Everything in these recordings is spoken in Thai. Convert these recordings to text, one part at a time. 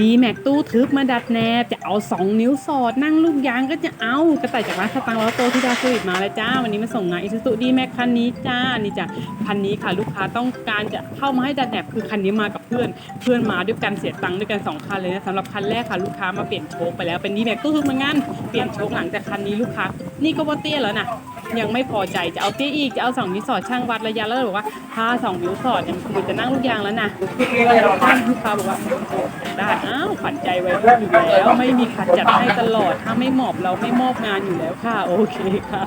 ดีแม็กตู้ทึบมาดัดแนบ จะเอา 2 นิ้วสอด นั่งลูกยางก็จะเอากระต่ายจากร้านสตังค์แล้วโตที่ดาสวิตมาแล้วจ้า วันนี้มาส่งงานอิซูซูดีแม็กคันนี้จ้านี่จ้ะคันนี้ค่ะลูกค้าต้องการจะเข้ามาให้ดัดแนบคือคันนี้มากับเพื่อน เพื่อนมาด้วยกันเสียตังค์ด้วยกันสองคันเลยนะสำหรับคันแรกค่ะลูกค้ามาเปลี่ยนโชคไปแล้วเป็นดีแม็กตู้ทึบเหมือนกันเปลี่ยนโชคหลังจากคันนี้ลูกค้านี่ก็ว่าเตี้ยแล้วนะ ยังไม่พอใจจะเอาเตี้ยอีกจะเอาสองนิ้วสอดช่างวัดระยะแล้วบอกว่าถ้าสองนิ้วสอดเนี่ยคือจะนั่งลูกยางแล้วนะท่านลูกค้าบอกว่าได้อ้าวขัดใจไว้อยู่แล้วไม่มีขัดจัดให้ตลอดถ้าไม่มอบเราไม่มอบงานอยู่แล้วค่ะโอเคค่ะ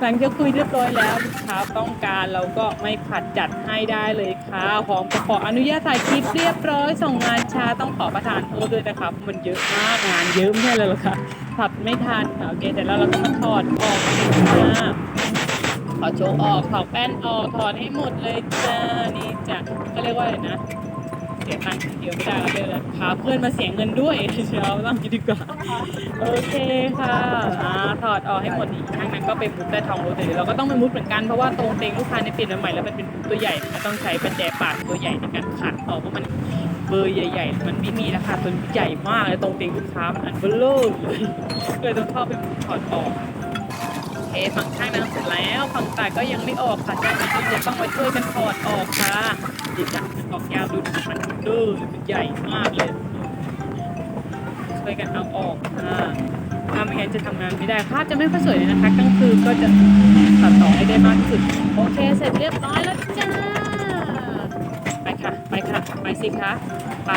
หลังจากคุยเรียบร้อยแล้วลูกค้าต้องการเราก็ไม่ขัดจัดให้ได้เลยค่ะพร้อมขออนุญาตถ่ายคลิปเรียบร้อย ส่งงานช้าต้องขอประทานโทษด้วยนะครับมันเยอะมากงานเยอะไม่ใช่เลยหรอค่ะผัดไม่ทันค่ะโอเคแต่แล้วเราก็มาถอดออกนะถอโชว์ออกถอแป้นออกถอดให้หมดเลยจ้านี่จ้ะก็เรียกว่าอะไรนะ สียตังค์คนเดียวไม่ได้แล้วเลยพาเพื่อนมาเสียเงินด้วยเชียวต้องคิดดีกว่า โอเคค่ะอ่าถอดออกให้หมดอีกข้างนั้นก็เป็นมุดได้ทองโรเตอร์เราก็ต้องเป็นมุดเหมือนกันเพราะว่าตรงเต็งลูกค้าในยเปลี่ยนมาใหม่แล้วมันเป็นมุดตัวใหญ่ก็ต้องใช้ประแจปากตัวใหญ่ในการขัดออกเพราะมันเบอร์ใหญ่ ๆ มันไม่มีราคาตัวใหญ่มากเลยตรงเต็งลูกค้ามันอันเบลเลอร์เลยเลยต้องเข้าไปถอดออกโอ เคฝั่งข้างนั้นเสร็จแล้วฝั่งต้ก็ยังไม่ออกค่ะจ้าจะต้องมาช่วยกันถอดออกค่ะดิจับมันออกยาวดูมันเบลอมันใหญ่มากเลยช่วยกันเอาออกค่ะถ้าไม่งั้นจะทำงานไม่ได้ภาพจะไม่ค่อยสวยเลยนะคะกลางคืนก็จะตัดต่อให้ได้มากที่สุดโอเคเสร็จเรียบร้อยแล้วจ้าไปค่ะไปค่ะไปสิคะไป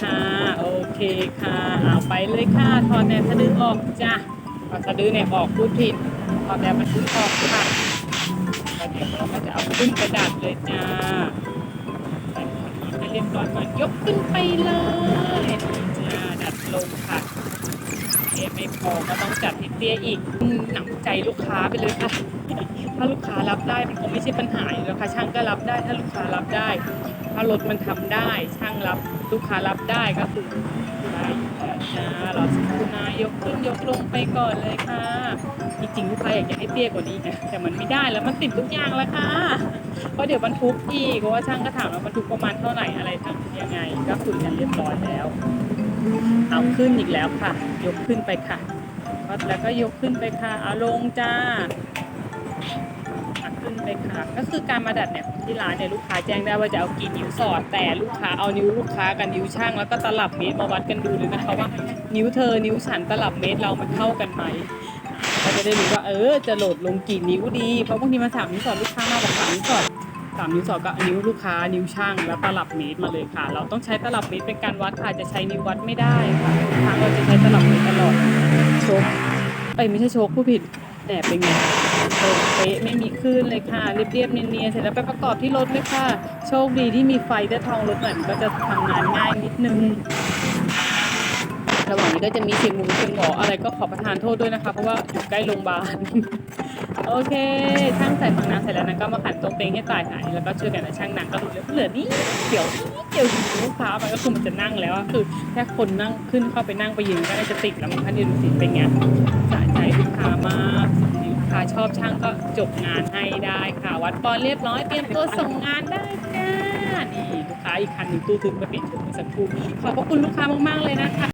ค่ะโอเคค่ะเอาไปเลยค่ะถอดแนบสะดือออกจ้ะถอดสะดือแนบออกพูดผิด ถอดแนบมันพูดออกค่ะแล้วเดี๋ยวเราก็จะเอาขึ้นกระดาษเลยจ้าใส่ให้เรียบร้อยก่อนยกขึ้นไปเลยนี่จ้าดัดลงค่ะเทียไม่พอก็ต้องจัดให้เตี้ยอีกหนำใจลูกค้าไปเลยค่ะถ้าลูกค้ารับได้มันคงไม่ใช่ปัญหาอยู่แล้วค่ะช่างก็รับได้ถ้าลูกค้ารับได้ ถ้ารถมันทำได้ช่างรับลูกค้ารับได้ก็คือได้อยู่แล้วจ้ารอสักครู่นะยกขึ้นยกลงไปก่อนเลยค่ะ จริงๆลูกค้าอยากจะให้เตี้ยกว่านี้นะแต่มันไม่ได้แล้วมันติดทุกอย่างแล้วค่ะเพราะเดี๋ยวบรรทุกอีกเพราะว่าช่างก็ถามว่าบรรทุกประมาณเท่าไหร่อะไรทำยังไง ก็คุยกันเรียบร้อยแล้วเอาขึ้นอีกแล้วค่ะ ยกขึ้นไปค่ะแล้วก็ยกขึ้นไปค่ะเอาลงจ้าขึ้นไปค่ะ ก็คือการมาดัดเนี่ยที่ร้านเนี่ยลูกค้าแจ้งได้ว่าจะเอากี่นิ้วสอด แต่ลูกค้าเอานิ้วลูกค้ากับนิ้วช่างแล้วก็ตลับเมตรมาวัดกันดูเลยนะคะว่า นิ้วเธอนิ้วฉันตลับเมตรเรามันเท่ากันไหม จะได้รู้ว่าเออจะโหลดลงกี่นิ้วดี เพราะบางทีมาสามนิ้วสอดลูกค้ามาบอกสามนิ้วสอดสามนิ้วสอดก็นิ้วลูกค้านิ้วช่างแล้วตลับเมตรมาเลยค่ะ เราต้องใช้ตลับเมตรเป็นการวัดค่ะจะใช้นิ้ววัดไม่ได้ค่ะทุกครั้งเราจะใช้ตลับเมตรตลอดโชกเอไม่ใช่โชกผู้ผิดแหนบเป็นไงตรงเป๊ะไม่มีคลื่นเลยค่ะเรียบๆเนียนๆเสร็จแล้วไปประกอบที่รถเลยค่ะ โชคดีที่มีไฟได้ทองรถหน่อยมันก็จะทำงานง่ายนิดนึง ระหว่างนี้ก็จะมีเสียงหมูเสียงหมออะไรก็ขอประทานโทษด้วยนะคะ เพราะว่าอยู่ใกล้โรงพยาบาล โอเคช่างใส่ฝังน้ำเสร็จแล้วนั้นก็มาขันตรงเตงให้ตายหายแล้วก็ช่วยกันนะช่างนั่งก็ดูเหลือเหลือนี่เดี๋ยวนี่เดี๋ยวลูกค้ามันก็คือมันจะนั่งแล้วคือแค่คนนั่งขึ้นเข้าไปนั่งไปยืนก็น่าจะติดแล้วมันคันนี้ดูสิเป็นไงสะใจลูกค้ามากลูกค้าชอบช่างก็จบงานให้ได้ค่ะ วัดปอนเรียบร้อยเตรียมตัวส่งงานได้จ้านี่ลูกค้าอีกคันหนึ่งตู้ทึบมาเปลี่ยนชุดสักครู่ขอบพระคุณลูกค้ามากๆเลยนะคะ